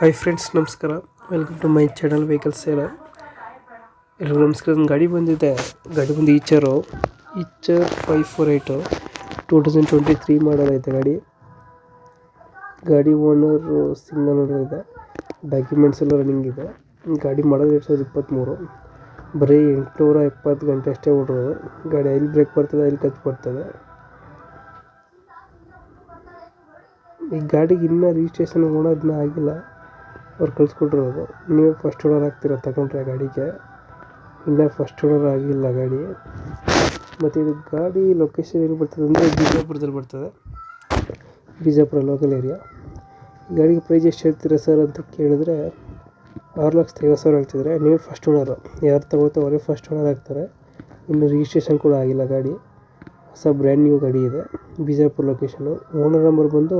Hi friends ನಮಸ್ಕಾರ. Welcome to my channel vehicle sale ಎಲ್ಲರಿಗೂ ನಮಸ್ಕಾರ. ಒಂದು ಗಾಡಿ ಬಂದಿದೆ. ಗಾಡಿ ಬಂದು Eicher Eicher five four eight two thousand twenty three model ಐತೆ ಗಾಡಿ. ಗಾಡಿ ಓನರು ಸಿಂಗಲ್ ಓನರ್ ಇದೆ. ಡಾಕ್ಯುಮೆಂಟ್ಸ್ ಎಲ್ಲ ರನ್ನಿಂಗ್ ಇದೆ. ಗಾಡಿ ಮಾಡೋದು ಎರಡು ಸಾವಿರದ ಇಪ್ಪತ್ತ್ಮೂರು ಬರೀ ಎಂಟುನೂರ ಎಪ್ಪತ್ತು ಗಂಟೆ ಅಷ್ಟೇ ಓಡಿರೋದು. ಗಾಡಿ ಐಲ್ ಬ್ರೇಕ್ ಬರ್ತದೆ ಐಲ್ ಕಚ್ ಬರ್ತದೆ. ಈ ಗಾಡಿಗೆ ಇನ್ನೂ ರಿಜಿಸ್ಟ್ರೇಷನ್ ಮಾಡೋದನ್ನ ಆಗಿಲ್ಲ. ಅವ್ರು ಕಳಿಸ್ಕೊಟ್ಟಿರೋದು ನೀವು ಫಸ್ಟ್ ಓನರ್ ಆಗ್ತೀರ ತಗೊಂಡ್ರೆ ಗಾಡಿಗೆ. ಇನ್ನೂ ಫಸ್ಟ್ ಓನರ್ ಆಗಿಲ್ಲ ಗಾಡಿ. ಮತ್ತು ಇದು ಗಾಡಿ ಲೊಕೇಶನ್ ಎಲ್ಲಿ ಬರ್ತದೆ ಅಂದರೆ ಬಿಜಾಪುರದಲ್ಲಿ ಬರ್ತದೆ. ಬಿಜಾಪುರ ಲೋಕಲ್ ಏರಿಯಾ ಗಾಡಿಗೆ ಪ್ರೈಸ್ ಎಷ್ಟು ಹೇಳ್ತೀರಾ ಸರ್ ಅಂತ ಕೇಳಿದ್ರೆ ಆರು ಲಕ್ಷದ ಐವತ್ತು ಸಾವಿರ ಹೇಳ್ತಿದ್ರೆ. ನೀವು ಫಸ್ಟ್ ಓನರು ಯಾರು ತಗೊಳ್ತಾ ಅವರೇ ಫಸ್ಟ್ ಓನರ್ ಆಗ್ತಾರೆ. ಇನ್ನು ರಿಜಿಸ್ಟ್ರೇಷನ್ ಕೂಡ ಆಗಿಲ್ಲ ಗಾಡಿ. ಹೊಸ ಬ್ರ್ಯಾಂಡ್ ನ್ಯೂ ಗಾಡಿ ಇದೆ. ಬಿಜಾಪುರ ಲೊಕೇಶನು ಓನರ್ ನಂಬರ್ ಬಂದು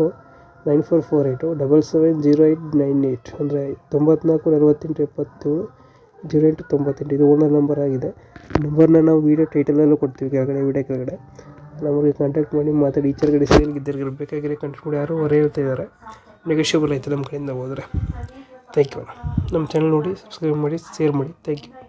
nine four four eight double seven zero eight nine eight ಅಂದರೆ ತೊಂಬತ್ನಾಲ್ಕು ನಲವತ್ತೆಂಟು ಎಪ್ಪತ್ತೇಳು ಜೀರೋ ಎಂಟು ತೊಂಬತ್ತೆಂಟು, ಇದು ಓನರ್ ನಂಬರ್ ಆಗಿದೆ. ನಂಬರ್ನ ನಾವು ವೀಡಿಯೋ ಟೈಟಲಲ್ಲೂ ಕೊಡ್ತೀವಿ ಕೆಳಗಡೆ ವೀಡಿಯೋ ಕೆಳಗಡೆ. ನಮಗೆ ಕಾಂಟ್ಯಾಕ್ಟ್ ಮಾಡಿ, ಮಾತಾಡಿ ಈಚರ್ ಕಡೆ ಸೇಲ್ ಇದ್ದರೆ ಬೇಕಾಗಿರೋ ಮಾಡಿ ಯಾರು ಹೊರ ಹೇಳ್ತಾ ಇದ್ದಾರೆ. ನೆಗೋಷಿಯಬಲ್ ಐತೆ ನಮ್ಮ ಕಡೆಯಿಂದ ಹೋದರೆ. ಥ್ಯಾಂಕ್ ಯು ನಮ್ಮ ಚಾನಲ್ ನೋಡಿ ಸಬ್ಸ್ಕ್ರೈಬ್ ಮಾಡಿ ಶೇರ್ ಮಾಡಿ. Thank you